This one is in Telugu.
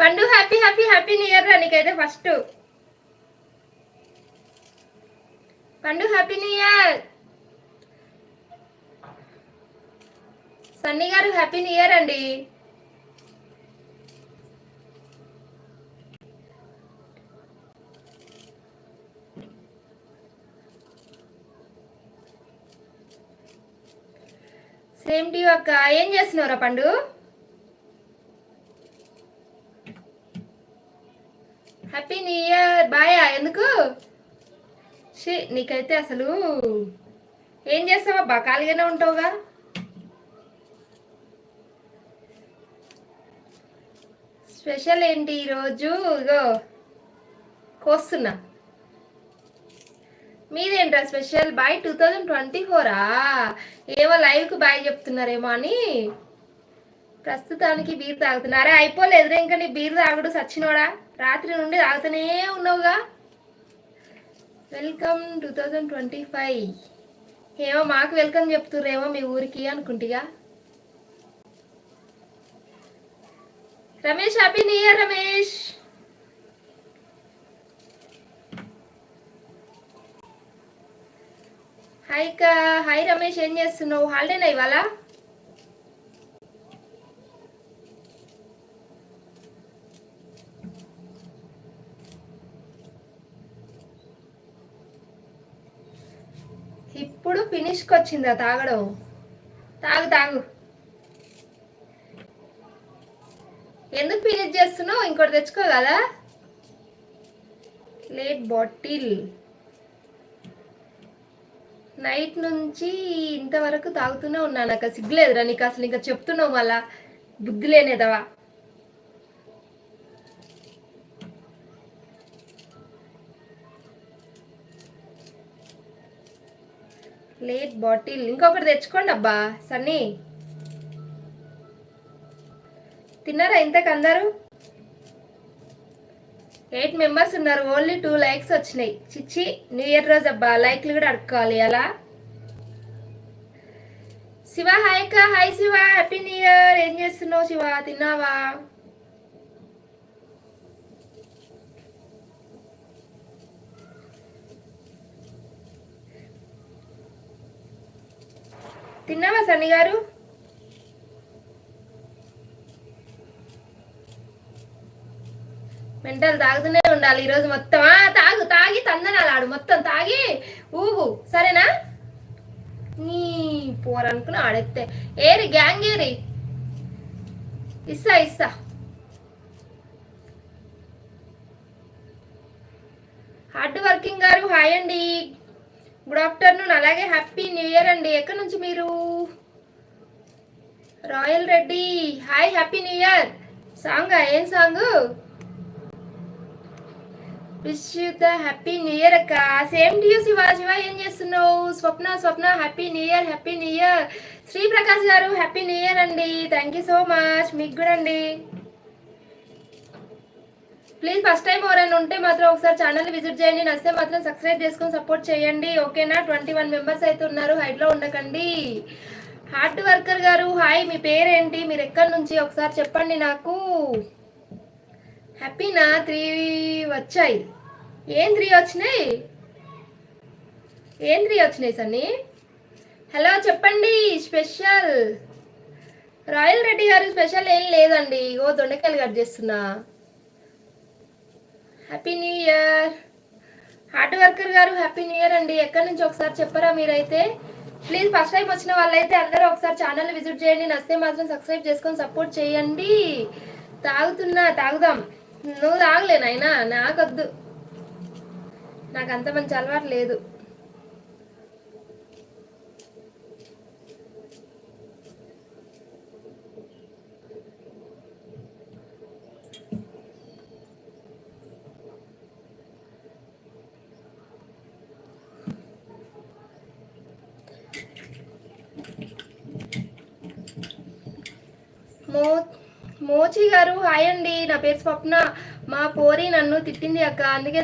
Pandu happy happy happy new year రా నీకైతే first. Pandu happy new year. Sunny గారు హ్యాపీ న్యూ ఇయర్ అండి. సేమ్ టీ అక్క. ఏం చేస్తున్నారా Pandu? Happy new year bye ఎందుకు? షీ నీకైతే అసలు ఏం చేస్తావబ్బా? ఖాళీగానే ఉంటావుగా? స్పెషల్ ఏంటి ఈరోజు ఇగో కోస్తున్నా. మీదేంట్రా special? Bye two thousand twenty ఫోరా? ఏమో లైవ్కి బాయ్ చెప్తున్నారేమో అని ప్రస్తుతానికి బీర్ తాగుతున్నారా అయిపోలేదురా ఇంకా నీ బీర్ తాగుడు సచ్చినోడా? రాత్రి నుండి తాగుతూనే ఉన్నావుగా. Welcome two thousand twenty five. ఏమో మాకు వెల్కమ్ చెప్తుర్రేమో మీ ఊరికి అనుకుంటిగా. Ramesh happy new year Ramesh. Hi కా హాయ్ రమేష్ ఏం చేస్తున్నావు? హాలిడేనా ఇవాళ? ఇప్పుడు ఫినిష్కి వచ్చిందా తాగడం తాగు తాగు. ఎందుకు ఫినిష్ చేస్తున్నావు? ఇంకోటి తెచ్చుకో కదా. Late bottle. నైట్ నుంచి ఇంతవరకు తాగుతూనే ఉన్నాను నాకు సిగ్గులేదురా నీకు అసలు ఇంకా చెప్తున్నావు మళ్ళా. బుద్ధి లేనేదవా? లేట్ బాటిల్ ఇంకొకటి తెచ్చుకోండి అబ్బా. సన్నీ. తిన్నారా ఇంతకు అందరూ? ఎయిట్ మెంబర్స్ ఉన్నారు. ఓన్లీ టూ లైక్స్ వచ్చినాయి. చిచ్చి న్యూ ఇయర్ రోజు అబ్బా. లైక్లు కూడా అడుక్కోవాలి. అలా శివ హాయ్ కా hi Shiva. Happy new year ఏం చేస్తున్నావు శివ? తిన్నావా? తిన్నావా సన్ని గారు? మెంటల్ తాగుతూనే ఉండాలి ఈరోజు మొత్తం. తాగు తాగి తందనాలు ఆడు మొత్తం తాగి ఊగు. సరేనా? నీ పోరనుకుని ఆడెత్తే. ఏరి గ్యాంగ్ ఏరి. ఇస్తా ఇస్తా హార్డ్ వర్కింగ్ గారు హాయ్ అండి. గుడ్ ఆఫ్టర్నూన్ అలాగే హ్యాపీ న్యూ ఇయర్ అండి. ఎక్కడి నుంచి మీరు? Royal Reddy hi happy new year song ఏం song wish you the happy new year అక్క. సేమ్ టు యూ శివ ఏం చేస్తున్నావు? Swapna Swapna happy new year happy new year Sri Prakash గారు హ్యాపీ న్యూ ఇయర్ అండి. థ్యాంక్ యూ సో మచ్ మీకు కూడా అండి. ప్లీజ్ ఫస్ట్ టైం ఎవరైనా ఉంటే మాత్రం ఒకసారి ఛానల్ విజిట్ చేయండి. నచ్చితే మాత్రం సబ్స్క్రైబ్ చేసుకొని సపోర్ట్ చేయండి. ఓకేనా? ట్వంటీ వన్ మెంబర్స్ అయితే ఉన్నారు. హైట్లో ఉండకండి. హార్డ్ వర్కర్ గారు హాయ్ మీ పేరేంటి? మీరు ఎక్కడి నుంచి? ఒకసారి చెప్పండి నాకు. హ్యాపీనా త్రీ వచ్చాయి. ఏం త్రీ వచ్చినాయి? ఏం త్రీ వచ్చినాయి సన్నీ? హలో చెప్పండి. స్పెషల్ రాయల్ రెడ్డి గారు స్పెషల్ ఏం లేదండి. ఓ దొండకాయలు కట్ చేస్తున్నా. Happy new year hard worker గారు హ్యాపీ న్యూ ఇయర్ అండి. ఎక్కడి నుంచి ఒకసారి చెప్పరా మీరైతే? ప్లీజ్ ఫస్ట్ టైం వచ్చిన వాళ్ళైతే అందరూ ఒకసారి ఛానల్ విజిట్ చేయండి. నచ్చితే మాత్రం సబ్స్క్రైబ్ చేసుకొని సపోర్ట్ చేయండి. తాగుతున్నా తాగుదాం. నువ్వు తాగలేనాయనా నాకొద్దు. నాకు అంత మంచి అలవాటు లేదు. మో మోచి గారు హాయ్ అండి. నా పేరు స్వప్న. మా పోరి నన్ను తిట్టింది అక్క. అందుకే